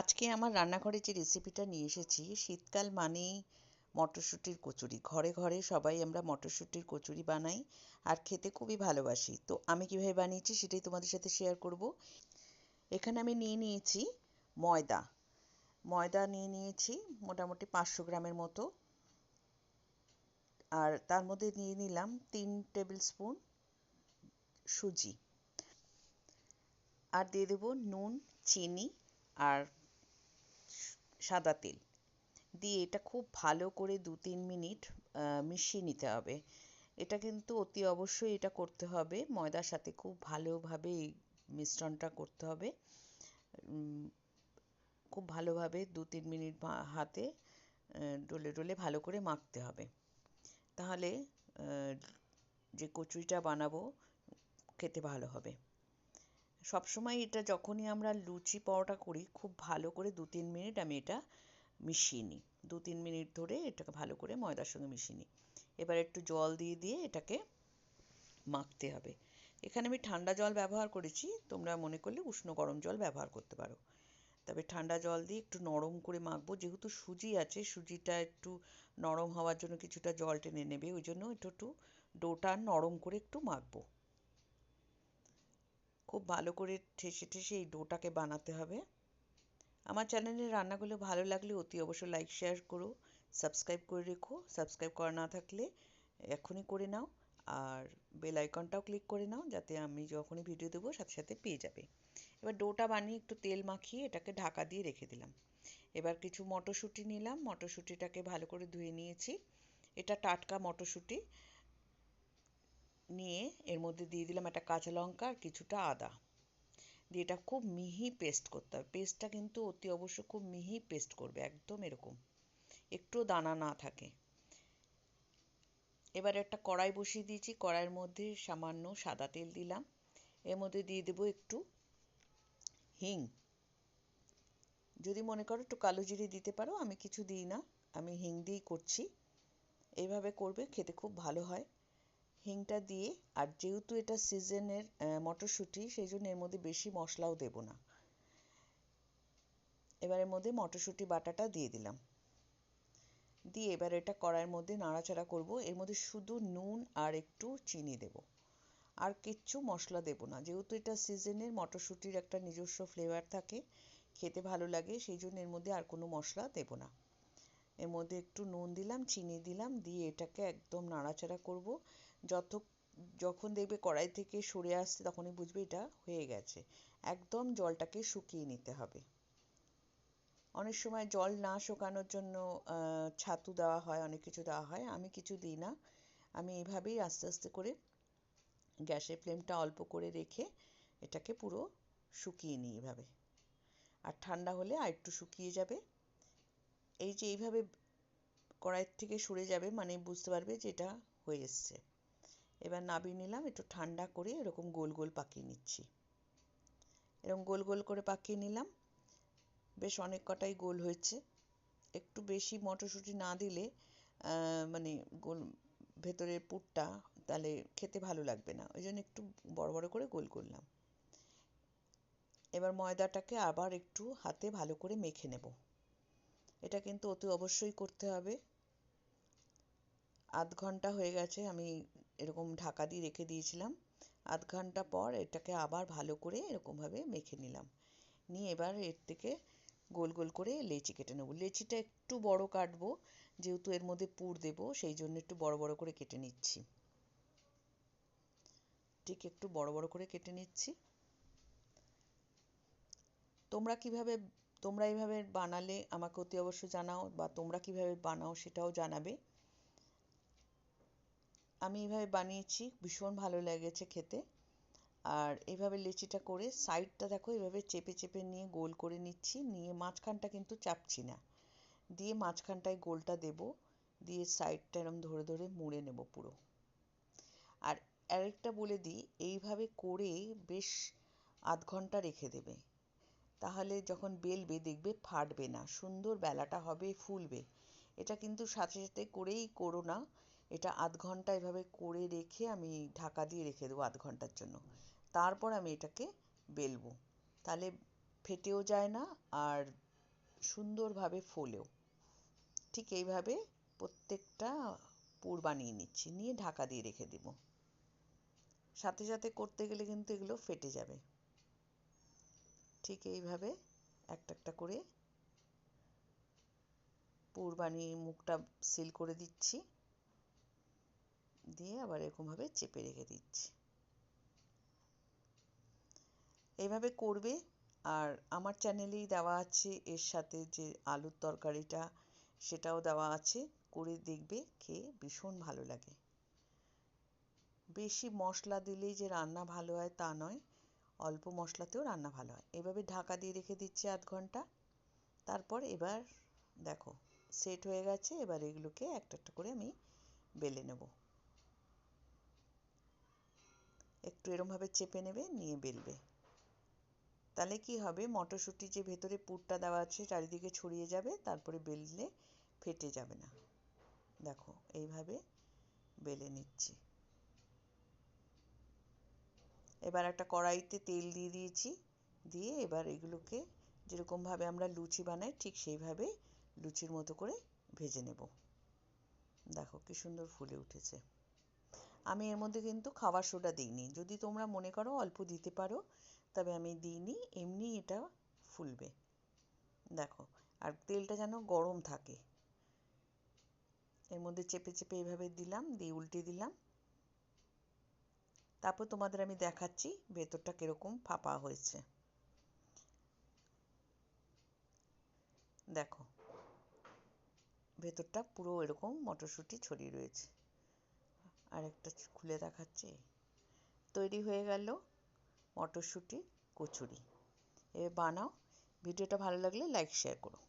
আজকে আমার রান্নাঘরে যে রেসিপিটা নিয়ে এসেছি, শীতকাল মানেই মটরশুঁটির কচুরি। ঘরে ঘরে সবাই আমরা মটরশুঁটির কচুরি বানাই আর খেতে খুবই ভালোবাসি। তো আমি কীভাবে বানিয়েছি সেটাই তোমাদের সাথে শেয়ার করব। এখানে আমি নিয়ে নিয়েছি ময়দা। ময়দা নিয়ে নিয়েছি মোটামুটি পাঁচশো গ্রামের মতো। আর তার মধ্যে নিয়ে নিলাম তিন টেবিল স্পুন সুজি। আর দিয়ে দেবো নুন, চিনি আর সাদা তেল। দিয়ে এটা খুব ভালো করে দু তিন মিনিট মিশিয়ে নিতে হবে। এটা কিন্তু অতি অবশ্যই এটা করতে হবে। ময়দার সাথে খুব ভালোভাবে এই মিশ্রণটা করতে হবে। খুব ভালোভাবে দু তিন মিনিট হাতে ডলে ডলে ভালো করে মাখতে হবে। তাহলে যে কচুরিটা বানাবো, খেতে ভালো হবে। সবসময় এটা যখনই আমরা লুচি পরোটা করি, খুব ভালো করে দু তিন মিনিট আমি এটা মিশিয়ে নিই। দু তিন মিনিট ধরে এটাকে ভালো করে ময়দার সঙ্গে মিশিয়ে নিই। এবার একটু জল দিয়ে দিয়ে এটাকে মাখতে হবে। এখানে আমি ঠান্ডা জল ব্যবহার করেছি, তোমরা মনে করলে উষ্ণ গরম জল ব্যবহার করতে পারো। তবে ঠান্ডা জল দিয়ে একটু নরম করে মাখবো, যেহেতু সুজি আছে, সুজিটা একটু নরম হওয়ার জন্য কিছুটা জল টেনে নেবে, ওই জন্য একটু একটু ডোটা নরম করে একটু মাখবো। খুব ভালো করে ঠেসে ঠেসে এই ডোটাকে বানাতে হবে। আমার চ্যানেলের রান্নাগুলো ভালো লাগলে অতি অবশ্যই লাইক শেয়ার করো সাবস্ক্রাইব করে রেখো। সাবস্ক্রাইব করা না থাকলে এখনই করে নাও আর বেল আইকনটাও ক্লিক করে নাও যাতে আমি যখনই ভিডিও দেবো সাথে সাথে পেয়ে যাবে। এবার ডোটা বানিয়ে একটু তেল মাখিয়ে এটাকে ঢাকা দিয়ে রেখে দিলাম। এবার কিছু মটরশুঁটি নিলাম। মটরশুঁটিটাকে ভালো করে ধুয়ে নিয়েছি। এটা টাটকা মটরশুঁটি। নিয়ে এর মধ্যে দিয়ে দিলাম একটা কাঁচা লঙ্কা আর কিছুটা আদা। দিয়ে এটা খুব মিহি পেস্ট করতে হবে। পেস্টটা কিন্তু অতি অবশ্য খুব মিহি পেস্ট করবে, একদম এরকম। একটু দানা না থাকে। এবার একটা কড়াই বসিয়ে দিয়েছি। কড়াইয়ের মধ্যে সামান্য সাদা তেল দিলাম। এর মধ্যে দিয়ে দেবো একটু হিং। যদি মনে করো একটু কালো জিরে দিতে পারো, আমি কিছু দিই না। আমি হিং দিয়েই করছি। এইভাবে করবে, খেতে খুব ভালো হয়। হিংটা দিয়ে, আর যেহেতু এটা সিজনের মটরশুঁটি সেই জন্য এর মধ্যে বেশি মশলাও দেব না। এবার এর মধ্যে মটরশুঁটি বাটাটা দিয়ে দিলাম। দিয়ে এবার এটা কড়াইয়ের মধ্যে নাড়াচাড়া করব। এর মধ্যে শুধু নুন আর একটু চিনি দেব। আর কিচ্ছু মশলা দেব না। যেহেতু এটা সিজনের মটরশুঁটির একটা নিজস্ব ফ্লেভার থাকে, খেতে ভালো লাগে সেই জন্য এর মধ্যে আর কোনো মশলা দেব না। এর মধ্যে একটু নুন দিলাম, চিনি দিলাম, দিয়ে এটাকে একদম নাড়াচাড়া করব। যত, যখন দেখবে কড়াই থেকে সরে আসছে তখনই বুঝবে এটা হয়ে গেছে। একদম জলটাকে শুকিয়ে নিতে হবে। অনেক সময় জল না শুকানোর জন্য ছাতু দেওয়া হয়, অনেক কিছু দেওয়া হয়। আমি কিছু দিই না। আমি এইভাবেই আস্তে আস্তে করে গ্যাসের ফ্লেমটা অল্প করে রেখে এটাকে পুরো শুকিয়ে নিই এভাবে। আর ঠান্ডা হলে আর একটু শুকিয়ে যাবে। এই যে এইভাবে কড়াইয়ের থেকে সরে যাবে মানে বুঝতে পারবে যে এটা হয়ে এসছে। এবার নাবিয়ে নিলাম, একটু ঠান্ডা করে এরকম গোল গোল পাকিয়ে নিচ্ছি। এরকম গোল গোল করে পাকিয়ে নিলাম। বেশ অনেক কটাই গোল হয়েছে। একটু বেশি মটরশুঁটি না দিলে মানে গোল ভেতরের পুরটা তাহলে খেতে ভালো লাগবে না। ওই জন্য একটু বড় বড় করে গোল করলাম। এবার ময়দাটাকে আবার একটু হাতে ভালো করে মেখে নেব। এটা কিন্তু অতি অবশ্যই করতে হবে। আধ ঘণ্টা হয়ে গেছে, আমি এরকম ঢাকা দিয়ে রেখে দিয়েছিলাম। আধ ঘণ্টা পর এটাকে আবার ভালো করে এরকমভাবে মেখে নিলাম। নিয়ে এবার এর থেকে গোল গোল করে লেচি কেটে নেব। লেচিটা একটু বড় কাটবো, যেহেতু এর মধ্যে পুর দেবো, সেই জন্য একটু বড় বড় করে কেটে নিচ্ছি। ঠিক একটু বড় বড় করে কেটে নিচ্ছি। তোমরা কীভাবে তোমরা এইভাবে বানালে আমাকে অতি অবশ্যই জানাও বা তোমরা কীভাবে বানাও সেটাও জানাবে। আমি এইভাবে বানিয়েছি, ভীষণ ভালো লেগেছে খেতে। আর এইভাবে লেচিটা করে সাইডটা দেখো এভাবে চেপে চেপে নিয়ে গোল করে নিচ্ছি, নিয়ে মাঝখানটা কিন্তু চাপছি না। দিয়ে মাঝখানটায় গোলটা দেব, দিয়ে সাইডটা এরম ধরে ধরে মুড়ে নেব পুরো। আর আরেকটা বলে দিই, এইভাবে করে বেশ আধ ঘণ্টা রেখে দেবে। তাহলে যখন বেলবে, দেখবে ফাটবে না। সুন্দর বেলাটা হবে, ফুলবে। এটা কিন্তু সাথে সাথে করেই করো না। এটা আধ ঘণ্টা এভাবে করে রেখে আমি ঢাকা দিয়ে রেখে দেবো আধ ঘণ্টার জন্য। তারপর আমি এটাকে বেলবো। তাহলে ফেটেও যায় না আর সুন্দরভাবে ফোলেও। ঠিক এইভাবে প্রত্যেকটা পুর বানিয়ে নিচ্ছি, নিয়ে ঢাকা দিয়ে রেখে দেব। সাথে সাথে করতে গেলে কিন্তু এগুলো ফেটে যাবে। ঠিক এইভাবে একটা একটা করে পুর বানিয়ে মুখটা সিল করে দিচ্ছি। দিয়ে আবার এরকমভাবে চেপে রেখে দিচ্ছি। এইভাবে করবে। আর আমার চ্যানেলেই দেওয়া আছে, এর সাথে যে আলুর তরকারিটা, সেটাও দেওয়া আছে। করে দেখবে, খেয়ে ভীষণ ভালো লাগে। বেশি মশলা দিলেই যে রান্না ভালো হয় তা নয়। অল্প মশলাতেও রান্না ভালো হয়। এভাবে ঢাকা দিয়ে রেখে দিচ্ছি আধ ঘণ্টা। তারপর এবার দেখো সেট হয়ে গেছে। এবার এগুলোকে একটা একটা করে আমি বেলে নেব। একটু এরমভাবে চেপে নেবে, নিয়ে বেলবে। তাহলে কি হবে, মটরশুঁটি যে ভেতরে পুরটা দেওয়া আছে, চারিদিকে ছড়িয়ে যাবে, তারপরে বেললে ফেটে যাবে না। দেখো, এইভাবে বেলে নিচ্ছি। এবার একটা কড়াইতে তেল দিয়ে দিয়েছি। দিয়ে এবার এগুলোকে যেরকমভাবে আমরা লুচি বানাই, ঠিক সেইভাবে লুচির মতো করে ভেজে নেব। দেখো কি সুন্দর ফুলে উঠেছে। আমি এর মধ্যে কিন্তু খাবার সোডা দিইনি। যদি তোমরা মনে করো অল্প দিতে পারো, তবে আমি দিইনি, এমনি এটা ফুলবে। দেখো, আর তেলটা যেন গরম থাকে। এর মধ্যে চেপে চেপে এভাবে দিলাম, দিয়ে উল্টে দিলাম। তারপর তোমাদের আমি দেখাচ্ছি ভেতরটা কীরকম ফাঁপা হয়েছে। দেখো, ভেতরটা পুরো এরকম মটরশুঁটি ছড়িয়ে রয়েছে। আর একটা খুলে দেখাচ্ছি। তৈরি হয়ে গেল মটরশুঁটি কচুরি। এবার বানাও। ভিডিওটা ভালো লাগলে লাইক শেয়ার করো।